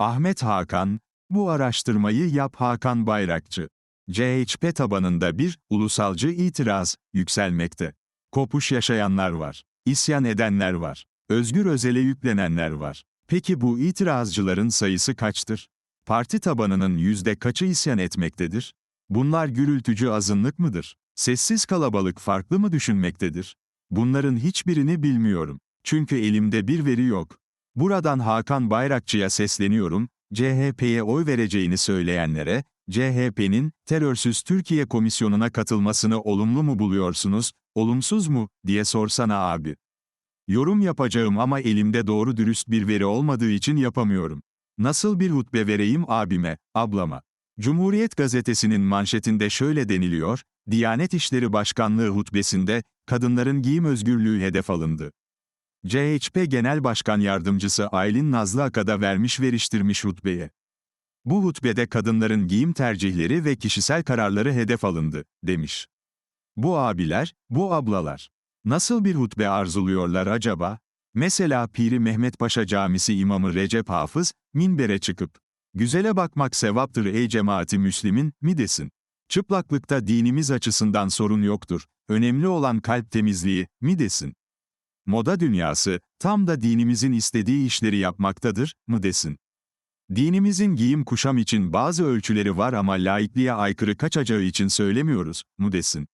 Ahmet Hakan, bu araştırmayı yap Hakan Bayrakçı. CHP tabanında bir, ulusalcı itiraz, yükselmekte. Kopuş yaşayanlar var. İsyan edenler var. Özgür Özel'e yüklenenler var. Peki bu itirazcıların sayısı kaçtır? Parti tabanının yüzde kaçı isyan etmektedir? Bunlar gürültücü azınlık mıdır? Sessiz kalabalık farklı mı düşünmektedir? Bunların hiçbirini bilmiyorum. Çünkü elimde bir veri yok. Buradan Hakan Bayrakçı'ya sesleniyorum, CHP'ye oy vereceğini söyleyenlere, CHP'nin terörsüz Türkiye Komisyonu'na katılmasını olumlu mu buluyorsunuz, olumsuz mu, diye sorsana abi. Yorum yapacağım ama elimde doğru dürüst bir veri olmadığı için yapamıyorum. Nasıl bir hutbe vereyim abime, ablama? Cumhuriyet gazetesinin manşetinde şöyle deniliyor, Diyanet İşleri Başkanlığı hutbesinde, kadınların giyim özgürlüğü hedef alındı. CHP Genel Başkan Yardımcısı Aylin Nazlı Akada vermiş veriştirmiş hutbeye. Bu hutbede kadınların giyim tercihleri ve kişisel kararları hedef alındı, demiş. Bu abiler, bu ablalar. Nasıl bir hutbe arzuluyorlar acaba? Mesela Piri Mehmet Paşa Camisi imamı Recep Hafız, minbere çıkıp, güzele bakmak sevaptır ey cemaati Müslim'in, mi desin? Çıplaklıkta dinimiz açısından sorun yoktur, önemli olan kalp temizliği, mi desin? Moda dünyası, tam da dinimizin istediği işleri yapmaktadır, mı desin? Dinimizin giyim kuşam için bazı ölçüleri var ama laikliğe aykırı kaçacağı için söylemiyoruz, mu desin?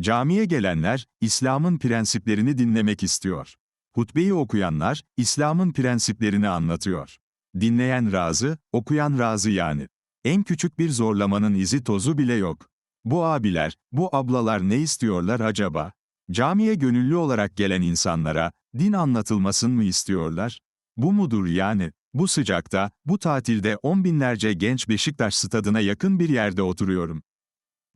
Camiye gelenler, İslam'ın prensiplerini dinlemek istiyor. Hutbeyi okuyanlar, İslam'ın prensiplerini anlatıyor. Dinleyen razı, okuyan razı yani. En küçük bir zorlamanın izi tozu bile yok. Bu abiler, bu ablalar ne istiyorlar acaba? Camiye gönüllü olarak gelen insanlara, din anlatılmasın mı istiyorlar? Bu mudur yani? Bu sıcakta, bu tatilde on binlerce genç Beşiktaş stadına yakın bir yerde oturuyorum.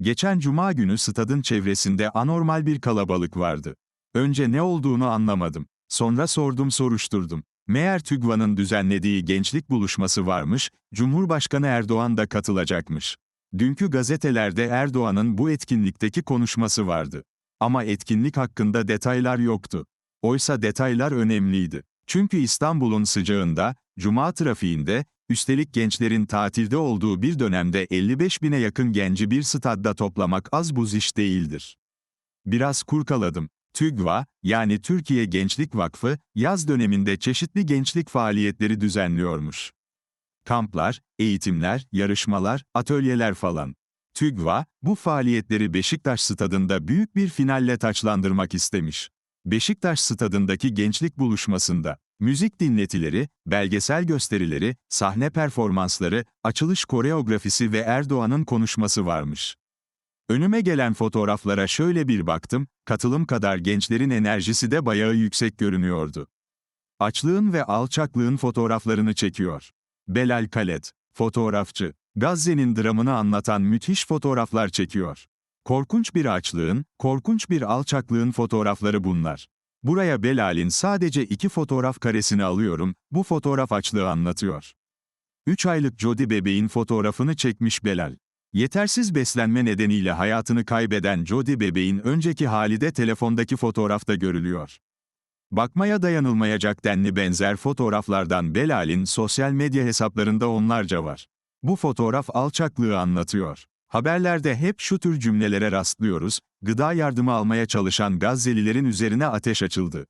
Geçen cuma günü stadın çevresinde anormal bir kalabalık vardı. Önce ne olduğunu anlamadım. Sonra sordum soruşturdum. Meğer TÜGVA'nın düzenlediği gençlik buluşması varmış, Cumhurbaşkanı Erdoğan da katılacakmış. Dünkü gazetelerde Erdoğan'ın bu etkinlikteki konuşması vardı. Ama etkinlik hakkında detaylar yoktu. Oysa detaylar önemliydi. Çünkü İstanbul'un sıcağında, cuma trafiğinde, üstelik gençlerin tatilde olduğu bir dönemde 55 bine yakın genci bir stadda toplamak az buz iş değildir. Biraz kurkaladım. TÜGVA, yani Türkiye Gençlik Vakfı, yaz döneminde çeşitli gençlik faaliyetleri düzenliyormuş. Kamplar, eğitimler, yarışmalar, atölyeler falan. TÜGVA, bu faaliyetleri Beşiktaş stadında büyük bir finalle taçlandırmak istemiş. Beşiktaş stadındaki gençlik buluşmasında, müzik dinletileri, belgesel gösterileri, sahne performansları, açılış koreografisi ve Erdoğan'ın konuşması varmış. Önüme gelen fotoğraflara şöyle bir baktım, katılım kadar gençlerin enerjisi de bayağı yüksek görünüyordu. Açlığın ve alçaklığın fotoğraflarını çekiyor. Belal Kalet, fotoğrafçı, Gazze'nin dramını anlatan müthiş fotoğraflar çekiyor. Korkunç bir açlığın, korkunç bir alçaklığın fotoğrafları bunlar. Buraya Belal'in sadece iki fotoğraf karesini alıyorum, bu fotoğraf açlığı anlatıyor. 3 aylık Jody bebeğin fotoğrafını çekmiş Belal. Yetersiz beslenme nedeniyle hayatını kaybeden Jody bebeğin önceki hali de telefondaki fotoğrafta görülüyor. Bakmaya dayanılmayacak denli benzer fotoğraflardan Belal'in sosyal medya hesaplarında onlarca var. Bu fotoğraf alçaklığı anlatıyor. Haberlerde hep şu tür cümlelere rastlıyoruz, gıda yardımı almaya çalışan Gazze'lilerin üzerine ateş açıldı.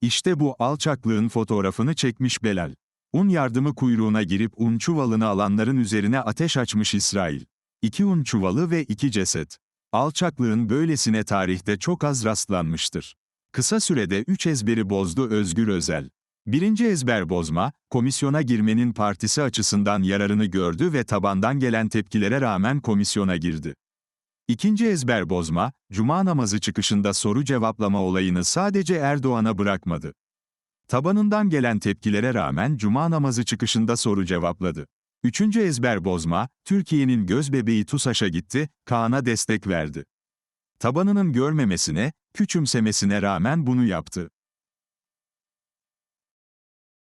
İşte bu alçaklığın fotoğrafını çekmiş Belal. Un yardımı kuyruğuna girip un çuvalını alanların üzerine ateş açmış İsrail. İki un çuvalı ve iki ceset. Alçaklığın böylesine tarihte çok az rastlanmıştır. Kısa sürede üç ezberi bozdu Özgür Özel. Birinci ezber bozma, komisyona girmenin partisi açısından yararını gördü ve tabandan gelen tepkilere rağmen komisyona girdi. İkinci ezber bozma, cuma namazı çıkışında soru cevaplama olayını sadece Erdoğan'a bırakmadı. Tabanından gelen tepkilere rağmen cuma namazı çıkışında soru cevapladı. Üçüncü ezber bozma, Türkiye'nin gözbebeği TUSAŞ'a gitti, Kaan'a destek verdi. Tabanının görmemesine, küçümsemesine rağmen bunu yaptı.